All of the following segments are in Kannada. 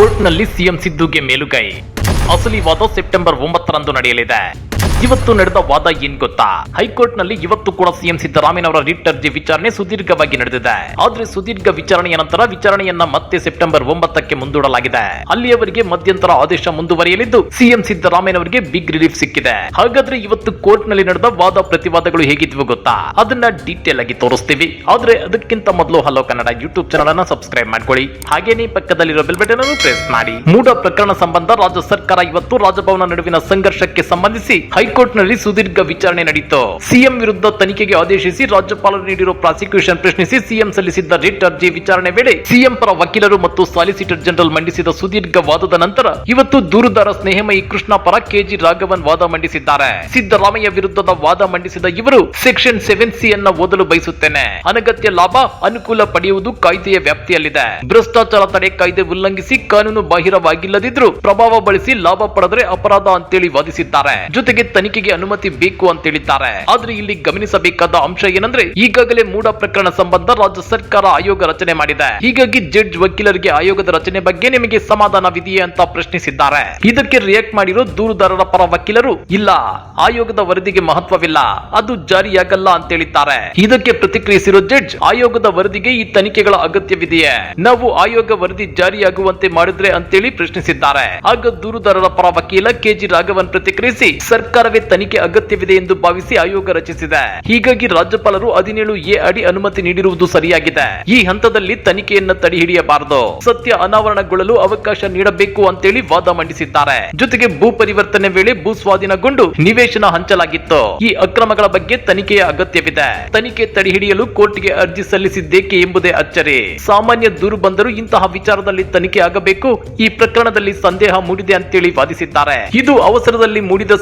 ಕೋರ್ಟ್ನಲ್ಲಿ ಸಿಎಂ ಸಿದ್ದುಗೆ ಮೇಲುಗೈ. ಅಸಲಿ ವಾದ ಸೆಪ್ಟೆಂಬರ್ ಒಂಬತ್ತರಂದು ನಡೆಯಲಿದೆ. ಇವತ್ತು ನಡೆದ ವಾದ ಏನ್ ಗೊತ್ತಾ? ಹೈಕೋರ್ಟ್ನಲ್ಲಿ ಇವತ್ತು ಕೂಡ ಸಿಎಂ ಸಿದ್ದರಾಮಯ್ಯನವರ ರಿಟ್ ಅರ್ಜಿ ವಿಚಾರಣೆ ಸುದೀರ್ಘವಾಗಿ ನಡೆದಿದೆ. ಆದ್ರೆ ಸುದೀರ್ಘ ವಿಚಾರಣೆಯ ನಂತರ ವಿಚಾರಣೆಯನ್ನ ಮತ್ತೆ ಸೆಪ್ಟೆಂಬರ್ ಒಂಬತ್ತಕ್ಕೆ ಮುಂದೂಡಲಾಗಿದೆ. ಅಲ್ಲಿಯವರೆಗೆ ಮಧ್ಯಂತರ ಆದೇಶ ಮುಂದುವರಿಯಲಿದ್ದು ಸಿಎಂ ಸಿದ್ದರಾಮಯ್ಯನವರಿಗೆ ಬಿಗ್ ರಿಲೀಫ್ ಸಿಕ್ಕಿದೆ. ಹಾಗಾದ್ರೆ ಇವತ್ತು ಕೋರ್ಟ್ನಲ್ಲಿ ನಡೆದ ವಾದ ಪ್ರತಿವಾದಗಳು ಹೇಗಿದ್ವು ಗೊತ್ತಾ? ಅದನ್ನ ಡೀಟೇಲ್ ಆಗಿ ತೋರಿಸ್ತೀವಿ. ಆದ್ರೆ ಅದಕ್ಕಿಂತ ಮೊದಲು ಹಲೋ ಕನ್ನಡ ಯೂಟ್ಯೂಬ್ ಚಾನಲ್ ಅನ್ನ ಸಬ್ಸ್ಕ್ರೈಬ್ ಮಾಡ್ಕೊಳ್ಳಿ. ಹಾಗೇನೇ ಪಕ್ಕದಲ್ಲಿರೋ ಬೆಲ್ ಬಟನ್ ಅನ್ನು ಪ್ರೆಸ್ ಮಾಡಿ. ಮೂಡ ಪ್ರಕರಣ ಸಂಬಂಧ ರಾಜ್ಯ ಸರ್ಕಾರ ಇವತ್ತು ರಾಜಭವನ ನಡುವಿನ ಸಂಘರ್ಷಕ್ಕೆ ಸಂಬಂಧಿಸಿ ಹೈಕೋರ್ಟ್ ನಲ್ಲಿ ಸುದೀರ್ಘ ವಿಚಾರಣೆ ನಡೆಯಿತು ಸಿಎಂ ವಿರುದ್ಧ ತನಿಖೆಗೆ ಆದೇಶಿಸಿ ರಾಜ್ಯಪಾಲರು ನೀಡಿರುವ ಪ್ರಾಸಿಕ್ಯೂಷನ್ ಪ್ರಶ್ನಿಸಿ ಸಿಎಂ ಸಲ್ಲಿಸಿದ್ದ ರಿಟ್ ಅರ್ಜಿ ವಿಚಾರಣೆ ವೇಳೆ ಸಿಎಂ ಪರ ವಕೀಲರು ಮತ್ತು ಸಾಲಿಸಿಟರ್ ಜನರಲ್ ಮಂಡಿಸಿದ ಸುದೀರ್ಘ ವಾದದ ನಂತರ ಇವತ್ತು ದೂರುದಾರ ಸ್ನೇಹಮಯಿ ಕೃಷ್ಣ ಪರ ಕೆಜಿ ರಾಘವನ್ ವಾದ ಮಂಡಿಸಿದ್ದಾರೆ. ಸಿದ್ದರಾಮಯ್ಯ ವಿರುದ್ಧದ ವಾದ ಮಂಡಿಸಿದ ಇವರು ಸೆಕ್ಷನ್ ಸೆವೆನ್ ಸಿ ಅನ್ನ ಓದಲು ಬಯಸುತ್ತೇನೆ. ಅನಗತ್ಯ ಲಾಭ ಅನುಕೂಲ ಪಡೆಯುವುದು ಕಾಯ್ದೆಯ ವ್ಯಾಪ್ತಿಯಲ್ಲಿದೆ. ಭ್ರಷ್ಟಾಚಾರ ತಡೆ ಕಾಯ್ದೆ ಉಲ್ಲಂಘಿಸಿ ಕಾನೂನು ಬಾಹಿರವಾಗಿಲ್ಲದಿದ್ರೂ ಪ್ರಭಾವ ಬಳಸಿ ಲಾಭ ಪಡೆದರೆ ಅಪರಾಧ ಅಂತೇಳಿ ವಾದಿಸಿದ್ದಾರೆ. ಜೊತೆಗೆ ತನಿಖೆಗೆ ಅನುಮತಿ ಬೇಕು ಅಂತ ಹೇಳಿದ್ದಾರೆ. ಆದ್ರೆ ಇಲ್ಲಿ ಗಮನಿಸಬೇಕಾದ ಅಂಶ ಏನಂದ್ರೆ, ಈಗಾಗಲೇ ಮೂಡ ಪ್ರಕರಣ ಸಂಬಂಧ ರಾಜ್ಯ ಸರ್ಕಾರ ಆಯೋಗ ರಚನೆ ಮಾಡಿದೆ. ಹೀಗಾಗಿ ಜಡ್ಜ್ ವಕೀಲರಿಗೆ ಆಯೋಗದ ರಚನೆ ಬಗ್ಗೆ ನಿಮಗೆ ಸಮಾಧಾನವಿದೆಯೇ ಅಂತ ಪ್ರಶ್ನಿಸಿದ್ದಾರೆ. ಇದಕ್ಕೆ ರಿಯಾಕ್ಟ್ ಮಾಡಿರೋ ದೂರುದಾರರ ಪರ ವಕೀಲರು, ಇಲ್ಲ, ಆಯೋಗದ ವರದಿಗೆ ಮಹತ್ವವಿಲ್ಲ, ಅದು ಜಾರಿಯಾಗಲ್ಲ ಅಂತ ಹೇಳಿದ್ದಾರೆ. ಇದಕ್ಕೆ ಪ್ರತಿಕ್ರಿಯಿಸಿರೋ ಜಡ್ಜ್, ಆಯೋಗದ ವರದಿಗೆ ಈ ತನಿಖೆಗಳ ಅಗತ್ಯವಿದೆಯೇ? ನಾವು ಆಯೋಗ ವರದಿ ಜಾರಿಯಾಗುವಂತೆ ಮಾಡಿದ್ರೆ ಅಂತೇಳಿ ಪ್ರಶ್ನಿಸಿದ್ದಾರೆ. ಆಗ ದೂರುದಾರರ ಪರ ವಕೀಲ ಕೆಜಿ ರಾಘವನ್ ಪ್ರತಿಕ್ರಿಯಿಸಿ ಸರ್ಕಾರವೇ ತನಿಖೆ ಅಗತ್ಯವಿದೆ ಎಂದು ಭಾವಿಸಿ ಆಯೋಗ ರಚಿಸಿದೆ. ಹೀಗಾಗಿ ರಾಜ್ಯಪಾಲರು ಹದಿನೇಳು ಎ ಅಡಿ ಅನುಮತಿ ನೀಡಿರುವುದು ಸರಿಯಾಗಿದೆ. ಈ ಹಂತದಲ್ಲಿ ತನಿಖೆಯನ್ನ ತಡೆ ಹಿಡಿಯಬಾರದು. ಸತ್ಯ ಅನಾವರಣಗೊಳ್ಳಲು ಅವಕಾಶ ನೀಡಬೇಕು ಅಂತೇಳಿ ವಾದ ಮಂಡಿಸಿದ್ದಾರೆ. ಜೊತೆಗೆ ಭೂ ಪರಿವರ್ತನೆ ವೇಳೆ ಭೂ ಸ್ವಾಧೀನಗೊಂಡು ನಿವೇಶನ ಹಂಚಲಾಗಿತ್ತು. ಈ ಅಕ್ರಮಗಳ ಬಗ್ಗೆ ತನಿಖೆಯ ಅಗತ್ಯವಿದೆ. ತನಿಖೆ ತಡೆ ಹಿಡಿಯಲು ಕೋರ್ಟ್ಗೆ ಅರ್ಜಿ ಸಲ್ಲಿಸಿದ್ದೇಕೆ ಎಂಬುದೇ ಅಚ್ಚರಿ. ಸಾಮಾನ್ಯ ದೂರು ಬಂದರೂ ಇಂತಹ ವಿಚಾರದಲ್ಲಿ ತನಿಖೆ ಆಗಬೇಕು. ಈ ಪ್ರಕರಣದಲ್ಲಿ ಸಂದೇಹ ಮೂಡಿದೆ ಅಂತೇಳಿ ವಾದಿಸಿದ್ದಾರೆ. ಇದು ಅವಸರದಲ್ಲಿ ಮೂಡಿದ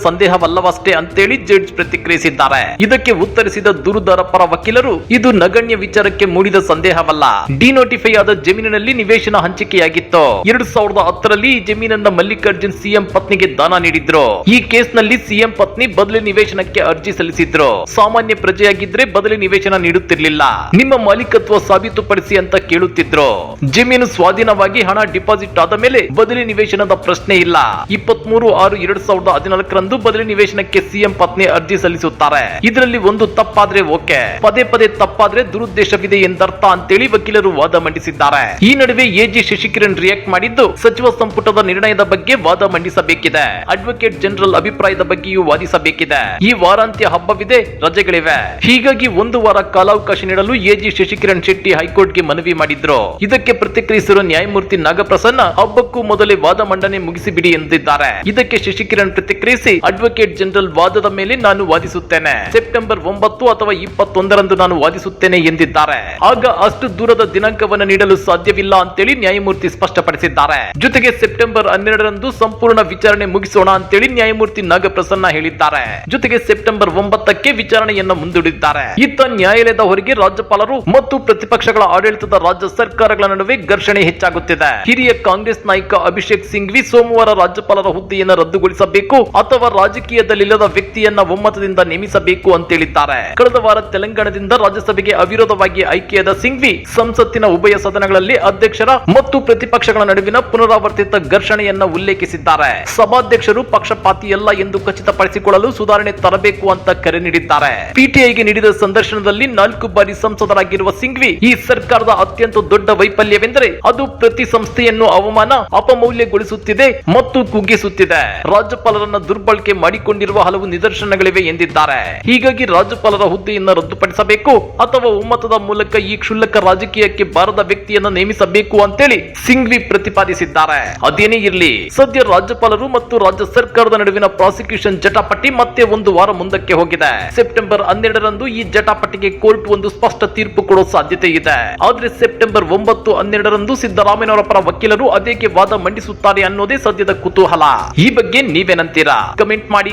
ಸಂದೇಹವಲ್ಲವಷ್ಟೇ ಅಂತೇಳಿ ಜಡ್ಜ್ ಪ್ರತಿಕ್ರಿಯಿಸಿದ್ದಾರೆ. ಇದಕ್ಕೆ ಉತ್ತರಿಸಿದ ದೂರುದಾರ ಪರ ವಕೀಲರು, ಇದು ನಗಣ್ಯ ವಿಚಾರಕ್ಕೆ ಮೂಡಿದ ಸಂದೇಹವಲ್ಲ. ಡಿನೋಟಿಫೈ ಆದ ಜಮೀನಿನಲ್ಲಿ ನಿವೇಶನ ಹಂಚಿಕೆಯಾಗಿತ್ತು. ಎರಡ್ ಸಾವಿರದ ಹತ್ತರಲ್ಲಿ ಈ ಜಮೀನನ್ನ ಮಲ್ಲಿಕಾರ್ಜುನ್ ಸಿಎಂ ಪತ್ನಿಗೆ ದಾನ ನೀಡಿದ್ರು. ಈ ಕೇಸ್ನಲ್ಲಿ ಸಿಎಂ ಪತ್ನಿ ಬದಲಿ ನಿವೇಶನಕ್ಕೆ ಅರ್ಜಿ ಸಲ್ಲಿಸಿದ್ರು. ಸಾಮಾನ್ಯ ಪ್ರಜೆಯಾಗಿದ್ರೆ ಬದಲಿ ನಿವೇಶನ ನೀಡುತ್ತಿರ್ಲಿಲ್ಲ. ನಿಮ್ಮ ಮಾಲೀಕತ್ವ ಸಾಬೀತುಪಡಿಸಿ ಅಂತ ಕೇಳುತ್ತಿದ್ರು. ಜಮೀನು ಸ್ವಾಧೀನವಾಗಿ ಹಣ ಡಿಪಾಸಿಟ್ ಆದ ಮೇಲೆ ಬದಲಿ ನಿವೇಶನದ ಪ್ರಶ್ನೆ ಇಲ್ಲ. ಇಪ್ಪತ್ಮೂರು ಆರು ಎರಡ್ ಸಾವಿರದ ಹದಿನಾಲ್ಕರಂದು ಬದಲಿ ನಿವೇಶನಕ್ಕೆ ಸಿಎಂ ಪತ್ನಿ ಅರ್ಜಿ ಸಲ್ಲಿಸುತ್ತಾರೆ. ಇದರಲ್ಲಿ ಒಂದು ತಪ್ಪಾದ್ರೆ ಓಕೆ. ಪದೇ ಪದೇ ತಪ್ಪಾದ್ರೆ ದುರುದ್ದೇಶವಿದೆ ಎಂದರ್ಥ ಅಂತೇಳಿ ವಕೀಲರು ವಾದ ಮಂಡಿಸಿದ್ದಾರೆ. ಈ ನಡುವೆ ಎಜಿ ಶಶಿಕಿರಣ್ ರಿಯಾಕ್ಟ್ ಮಾಡಿದ್ದು ಸಚಿವ ಸಂಪುಟದ ನಿರ್ಣಯದ ಬಗ್ಗೆ ವಾದ ಮಂಡಿಸಬೇಕಿದೆ. ಅಡ್ವೊಕೇಟ್ ಜನರಲ್ ಅಭಿಪ್ರಾಯದ ಬಗ್ಗೆಯೂ ವಾದಿಸಬೇಕಿದೆ. ಈ ವಾರಾಂತ್ಯ ಹಬ್ಬವಿದೆ, ರಜೆಗಳಿವೆ. ಹೀಗಾಗಿ ಒಂದು ವಾರ ಕಾಲಾವಕಾಶ ನೀಡಲು ಎಜಿ ಶಶಿಕಿರಣ್ ಶೆಟ್ಟಿ ಹೈಕೋರ್ಟ್ಗೆ ಮನವಿ ಮಾಡಿದ್ರು. ಇದಕ್ಕೆ ಪ್ರತಿಕ್ರಿಯಿಸಿರುವ ನ್ಯಾಯಮೂರ್ತಿ ನಾಗಪ್ರಸನ್ನ ಹಬ್ಬಕ್ಕೂ ಮೊದಲೇ ವಾದ ಮಂಡನೆ ಮುಗಿಸಿಬಿಡಿ ಎಂದಿದ್ದಾರೆ. ಇದಕ್ಕೆ ಶಶಿಕಿರಣ್ ಪ್ರತಿಕ್ರಿಯಿಸಿ ಅಡ್ವೊಕೇಟ್ ಜನರಲ್ ವಾದದ ಮೇಲೆ ನಾನು ವಾದಿಸುತ್ತೇನೆ. ಸೆಪ್ಟೆಂಬರ್ ಒಂಬತ್ತು ಅಥವಾ ಇಪ್ಪತ್ತೊಂದರಂದು ನಾನು ವಾದಿಸುತ್ತೇನೆ ಎಂದಿದ್ದಾರೆ. ಆಗ ಅಷ್ಟು ದೂರದ ದಿನಾಂಕವನ್ನು ನೀಡಲು ಸಾಧ್ಯವಿಲ್ಲ ಅಂತೇಳಿ ನ್ಯಾಯಮೂರ್ತಿ ಸ್ಪಷ್ಟಪಡಿಸಿದ್ದಾರೆ. ಜೊತೆಗೆ ಸೆಪ್ಟೆಂಬರ್ ಹನ್ನೆರಡರಂದು ಸಂಪೂರ್ಣ ವಿಚಾರಣೆ ಮುಗಿಸೋಣ ಅಂತೇಳಿ ನ್ಯಾಯಮೂರ್ತಿ ನಾಗಪ್ರಸನ್ನ ಹೇಳಿದ್ದಾರೆ. ಜೊತೆಗೆ ಸೆಪ್ಟೆಂಬರ್ ಒಂಬತ್ತಕ್ಕೆ ವಿಚಾರಣೆಯನ್ನು ಮುಂದೂಡಿದ್ದಾರೆ. ಇತ್ತ ನ್ಯಾಯಾಲಯದ ಹೊರಗೆ ರಾಜ್ಯಪಾಲರು ಮತ್ತು ಪ್ರತಿಪಕ್ಷಗಳ ಆಡಳಿತದ ರಾಜ್ಯ ಸರ್ಕಾರಗಳ ನಡುವೆ ಘರ್ಷಣೆ ಹೆಚ್ಚಾಗುತ್ತಿದೆ. ಹಿರಿಯ ಕಾಂಗ್ರೆಸ್ ನಾಯಕ ಅಭಿಷೇಕ್ ಸಿಂಘ್ವಿ ಸೋಮವಾರ ರಾಜ್ಯಪಾಲರ ಹುದ್ದೆಯನ್ನು ರದ್ದುಗೊಳಿಸಬೇಕು ಅಥವಾ ರಾಜಕೀಯದಲ್ಲಿಲ್ಲದ ವ್ಯಕ್ತಿಯನ್ನ ಒಮ್ಮತದಿಂದ ನೇಮಿಸಬೇಕು ಅಂತ ಹೇಳಿದ್ದಾರೆ ಕಳೆದ ವಾರ ತೆಲಂಗಾಣದಿಂದ ರಾಜ್ಯಸಭೆಗೆ ಅವಿರೋಧವಾಗಿ ಆಯ್ಕೆಯಾದ ಸಿಂಘ್ವಿ ಸಂಸತ್ತಿನ ಉಭಯ ಸದನಗಳಲ್ಲಿ ಅಧ್ಯಕ್ಷರ ಮತ್ತು ಪ್ರತಿಪಕ್ಷಗಳ ನಡುವಿನ ಪುನರಾವರ್ತಿತ ಘರ್ಷಣೆಯನ್ನ ಉಲ್ಲೇಖಿಸಿದ್ದಾರೆ. ಸಭಾಧ್ಯಕ್ಷರು ಪಕ್ಷಪಾತಿಯಲ್ಲ ಎಂದು ಖಚಿತಪಡಿಸಿಕೊಳ್ಳಲು ಸುಧಾರಣೆ ತರಬೇಕು ಅಂತ ಕರೆ ನೀಡಿದ್ದಾರೆ. ಪಿಟಿಐಗೆ ನೀಡಿದ ಸಂದರ್ಶನದಲ್ಲಿ ನಾಲ್ಕು ಬಾರಿ ಸಂಸದರಾಗಿರುವ ಸಿಂಘ್ವಿ ಈ ಸರ್ಕಾರದ ಅತ್ಯಂತ ದೊಡ್ಡ ವೈಫಲ್ಯವೆಂದರೆ ಅದು ಪ್ರತಿ ಸಂಸ್ಥೆಯನ್ನು ಅವಮಾನ, ಅಪಮೌಲ್ಯಗೊಳಿಸುತ್ತಿದೆ ಮತ್ತು ಕುಗ್ಗಿಸುತ್ತಿದೆ. ರಾಜ್ಯಪಾಲರನ್ನ ದುರ್ಬಳಕೆ ಮಾಡಿಕೊಂಡಿರುವ ಹಲವು ನಿದರ್ಶನಗಳಿವೆ ಎಂದಿದ್ದಾರೆ. ಹೀಗಾಗಿ ರಾಜ್ಯಪಾಲರ ಹುದ್ದೆಯನ್ನು ರದ್ದುಪಡಿಸಬೇಕು ಅಥವಾ ಒಮ್ಮತದ ಮೂಲಕ ಈ ಕ್ಷುಲ್ಲಕ ರಾಜಕೀಯಕ್ಕೆ ಬಾರದ ವ್ಯಕ್ತಿಯನ್ನ ನೇಮಿಸಬೇಕು ಅಂತೇಳಿ ಸಿಂಘ್ವಿ ಪ್ರತಿಪಾದಿಸಿದ್ದಾರೆ. ಅದೇನೇ ಇರಲಿ, ಸದ್ಯ ರಾಜ್ಯಪಾಲರು ಮತ್ತು ರಾಜ್ಯ ಸರ್ಕಾರದ ನಡುವಿನ ಪ್ರಾಸಿಕ್ಯೂಷನ್ ಜಟಾಪಟಿ ಮತ್ತೆ ಒಂದು ವಾರ ಮುಂದಕ್ಕೆ ಹೋಗಿದೆ. ಸೆಪ್ಟೆಂಬರ್ ಹನ್ನೆರಡರಂದು ಈ ಜಟಾಪಟಿಗೆ ಕೋರ್ಟ್ ಒಂದು ಸ್ಪಷ್ಟ ತೀರ್ಪು ಕೊಡೋ ಸಾಧ್ಯತೆ ಇದೆ. ಆದ್ರೆ ಸೆಪ್ಟೆಂಬರ್ ಒಂಬತ್ತು ಹನ್ನೆರಡರಂದು ಸಿದ್ದರಾಮಯ್ಯನವರ ಪರ ವಕೀಲರು ಅದೇಕೆ ವಾದ ಮಂಡಿಸುತ್ತಾರೆ ಅನ್ನೋದೇ ಸದ್ಯದ ಕುತೂಹಲ. ಈ ಬಗ್ಗೆ ನೀವೇನಂತೀರಾ? ಕಮೆಂಟ್ ಮಾಡಿ.